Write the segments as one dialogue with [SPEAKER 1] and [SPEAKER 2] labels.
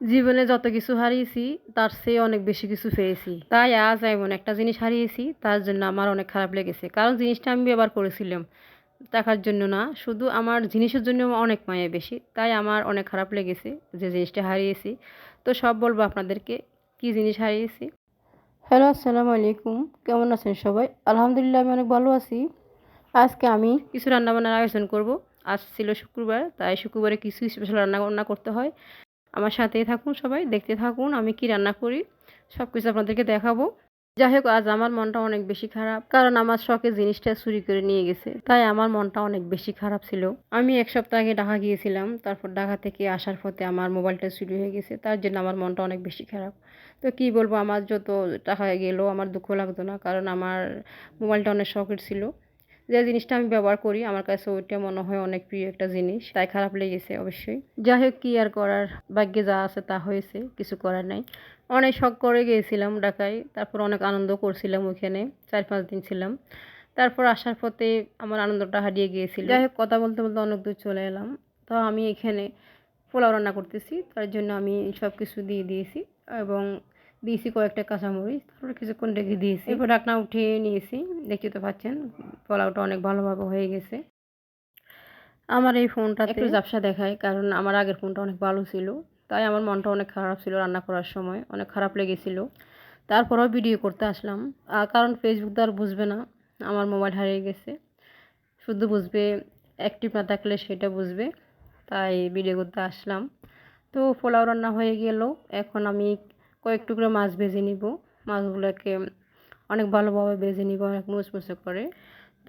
[SPEAKER 1] জীবনে যত কিছু হারিয়েছি তার চেয়ে অনেক বেশি কিছু পেয়েছি। তাই আজ এমন একটা জিনিস হারিয়েছি তার জন্য আমার অনেক খারাপ লেগেছে। কারণ জিনিসটা আমি ব্যবহার করেছিলাম টাকার জন্য না। শুধু আমার জিনিসের জন্য অনেক মায়া বেশি তাই আমার অনেক খারাপ লেগেছে যে জিনিসটা হারিয়েছি। তো সব বলব আপনাদেরকে কি জিনিস হারিয়েছি? হ্যালো আসসালামু আলাইকুম। কেমন আছেন সবাই? আলহামদুলিল্লাহ আমি অনেক ভালো আছি। আজকে আমি কিছু রান্নাবান্নার আয়োজন করব। আজ ছিল শুক্রবার তাই শুক্রবারে কিছু স্পেশাল রান্না বান্না করতে হয়। আমার সাথেই থাকুন সবাই, দেখতে থাকুন, আমি কি রান্না করি সব কিছু আপনাদেরকে দেখাবো। যাই হোক, আজ আমার মনটা অনেক বেশি খারাপ, কারণ আমার শখে জিনিসটা চুরি করে নিয়ে গেছে, তাই আমার মনটা অনেক বেশি খারাপ ছিল। আমি এক সপ্তাহ আগে ঢাকা গিয়েছিলাম, তারপর ঢাকা থেকে আসার পথে আমার মোবাইলটা চুরি হয়ে গেছে, তার জন্য আমার মনটা অনেক বেশি খারাপ। তো কি বলব, আমার যত টাকা গেলেও আমার দুঃখ লাগতো না, কারণ আমার মোবাইলটা অনেক শখের ছিল। যে জিনিসটা আমি ব্যবহার করি, আমার কাছে ওইটা মনে হয় অনেক প্রিয় একটা জিনিস। তাই খারাপ লেগেছে অবশ্যই। যাই হোক, কী আর করার? ভাগ্যে যা আছে তা হয়েছে, কিছু করার নাই। অনেক শখ করে গিয়েছিলাম ঢাকায়, তারপর অনেক আনন্দ করছিলাম ওইখানে, চার পাঁচ দিন ছিলাম। তারপর আসার পথে আমার আনন্দটা হারিয়ে গিয়েছিল। যাই হোক, কথা বলতে বলতে অনেক দূর চলে এলাম। তো আমি এখানে পোলাও রান্না করতেছি, তার জন্য আমি সব কিছু দিয়ে দিয়েছি এবং দিয়েছি কয়েকটা কাঁচামরিচ, তারপরে কিছুক্ষণ রেখে দিয়েছি। এরপর ঢাকনা উঠিয়ে নিয়েছি, দেখতে তো পাচ্ছেন, পোলাওটা অনেক ভালোভাবে হয়ে গেছে। আমার এই ফোনটা একটু ঝাপসা দেখায় কারণ আমার আগের ফোনটা অনেক ভালো ছিল, তাই আমার মনটা অনেক খারাপ ছিল রান্না করার সময়, অনেক খারাপ লেগেছিল। তারপরেও ভিডিও করতে আসলাম কারণ ফেসবুক তো আর বুঝবে না, আমার মোবাইল হারিয়ে গেছে। শুধু বুঝবে অ্যাক্টিভ না থাকলে সেটা বুঝবে, তাই ভিডিও করতে আসলাম। তো পোলাও রান্না হয়ে গেল, এখন আমি কয়েক টুকরো মাছ ভেজে নিব। মাছগুলোকে অনেক ভালোভাবে ভেজে নিব, অনেক মুচমুচে করে।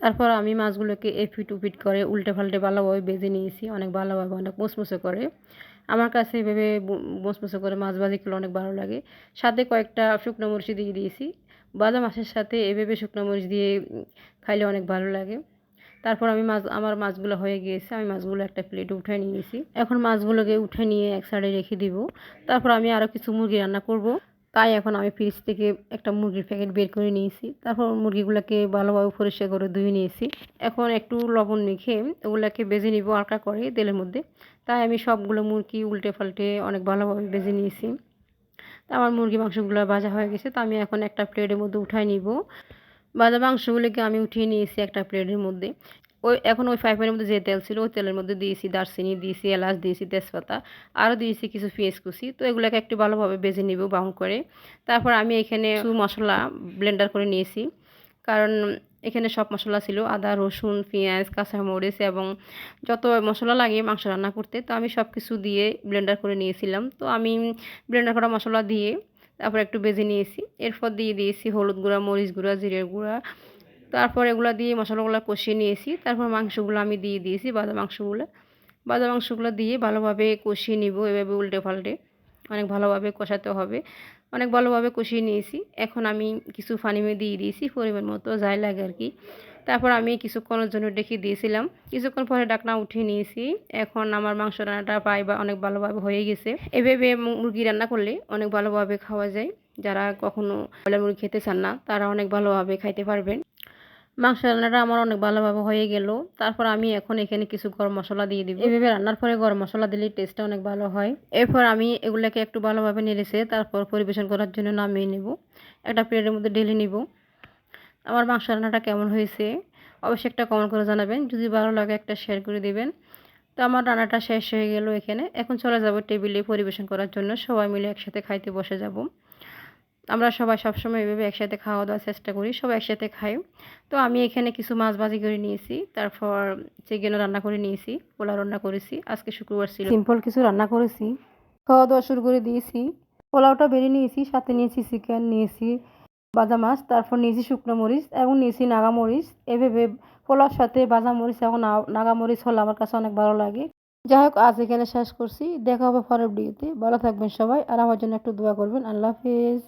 [SPEAKER 1] তারপর আমি মাছগুলোকে এফিট উপিট করে উল্টে ফাল্টে ভালোভাবে ভেজে নিয়েছি, অনেক ভালোভাবে, অনেক মুচমুচে করে। আমার কাছে এভাবে মুচমুচে করে মাছ ভাজি খেলে অনেক ভালো লাগে। সাথে কয়েকটা শুকনো মরিচ দিয়ে দিয়েছি। ভাজা মাছের সাথে এভাবে শুকনো মরিচ দিয়ে খাইলে অনেক ভালো লাগে। তারপর আমি মাছ, আমার মাছগুলো হয়ে গিয়েছে, আমি মাছগুলো একটা প্লেটে উঠে নিয়েছি এখন মাছগুলোকে উঠে নিয়ে এক সাইডে রেখে দিব। তারপর আমি আরও কিছু মুরগি রান্না করব। তাই এখন আমি ফ্রিজ থেকে একটা মুরগির প্যাকেট বের করে নিয়েছি। তারপর মুরগিগুলোকে ভালোভাবে পরিষ্কার করে ধুয়ে নিয়েছি। এখন একটু লবণ মেখে ওগুলোকে বেজে নিব আলকা করে তেলের মধ্যে। তাই আমি সবগুলো মুরগি উল্টে পাল্টে অনেক ভালোভাবে বেজে নিয়েছি। তা আমার মুরগি মাংসগুলো ভাজা হয়ে গেছে, তো আমি এখন একটা প্লেটের মধ্যে উঠাই নিব। ভাজা মাংসগুলোকে আমি উঠিয়ে নিয়েছি একটা প্লেটের মধ্যে। ওই এখন ওই ফ্রাই প্যানের মধ্যে যে তেল ছিল, ওই তেলের মধ্যে দিয়েছি দারচিনি, দিয়েছি এলাচ, দিয়েছি তেজপাতা, আরও দিয়েছি কিছু পেঁয়াজ কুচি। তো এগুলোকে একটু ভালোভাবে বেজে নিব বাউন করে। তারপর আমি এখানে মশলা ব্লেন্ডার করে নিয়েছি। কারণ এখানে সব মশলা ছিল, আদা, রসুন, পেঁয়াজ, কাঁচামরিচ এবং যত মশলা লাগে মাংস রান্না করতে, তো আমি সব কিছু দিয়ে ব্লেন্ডার করে নিয়েছিলাম। তো আমি ব্লেন্ডার করা মশলা দিয়ে তারপর একটু বেজে নিয়েছি। এরপর দিয়ে দিয়েছি হলুদ গুঁড়া, মরিচ গুঁড়া, জিরের গুঁড়া। তারপর এগুলো দিয়ে মশলাগুলো কষিয়ে নিয়েছি। তারপর মাংসগুলো আমি দিয়ে দিয়েছি বাদা মাংসগুলো। বাদা মাংসগুলো দিয়ে ভালোভাবে কষিয়ে নিব এভাবে উল্টে পাল্টে। অনেক ভালোভাবে কষাতে হবে। অনেক ভালোভাবে কষিয়ে নিয়েছি। এখন আমি কিছু পানি দিয়ে দিয়েছি, পরিমাণ মতো যাই লাগে আর কি। তারপর আমি কিছুক্ষণের জন্য ডেকে দিয়েছিলাম। কিছুক্ষণ পরে ডাকনা উঠিয়ে নিয়েছি। এখন আমার মাংস রান্নাটা প্রায় বা অনেক ভালোভাবে হয়ে গেছে। এভাবে মুরগি রান্না করলে অনেক ভালোভাবে খাওয়া যায়। যারা কখনো ব্রয়লার মুরগি খেতে চান না, তারা অনেক ভালোভাবে খাইতে পারবেন। মাংস রান্নাটা আমার অনেক ভালোভাবে হয়ে গেল। তারপর আমি এখন এখানে কিছু গরম মশলা দিয়ে দিব। এভাবে রান্নার পরে গরম মশলা দিলে টেস্টটা অনেক ভালো হয়। এরপর আমি এগুলোকে একটু ভালোভাবে নেড়েছে তারপর পরিবেশন করার জন্য নামিয়ে নেব। একটা প্লেটের মধ্যে ঢেলে নিব। আমার মাংস রান্নাটা কেমন হয়েছে, অবশ্যই একটা কমেন্ট করে জানাবেন। যদি ভালো লাগে একটা শেয়ার করে দিবেন। তো আমার রান্নাটা শেষ হয়ে গেল এখানে। এখন চলে যাব টেবিলে পরিবেশন করার জন্য। সবাই মিলে একসাথে খাইতে বসে যাব। আমরা সবাই সবসময় এভাবে একসাথে খাওয়া দাওয়ার চেষ্টা করি। সবাই একসাথে খাই। তো আমি এখানে কিছু মাছ ভাজি করে নিয়েছি। তারপর চিকেনও রান্না করে নিয়েছি। পোলাও রান্না করেছি। আজকে শুক্রবার ছিল। সিম্পল কিছু রান্না করেছি। খাওয়া দাওয়া শুরু করে দিয়েছি। পোলাওটা বেরিয়ে নিয়েছি, সাথে নিয়েছি চিকেন নিয়েছি বাজা মাছ তারপর নিজি শুকনো মরিচ এবং নিয়েছি নাগা মরিচ। এভাবে পোলার সাথে বাজা মরিচ এবং নাগা মরিচ হলে আমার কাছে অনেক ভালো লাগে। যাই হোক আজ এখানে শেষ করছি। দেখা হবে পরের ভিডিওতে। ভালো থাকবেন সবাই, আর আমার জন্য একটু দোয়া করবেন। আল্লাহ হাফিজ।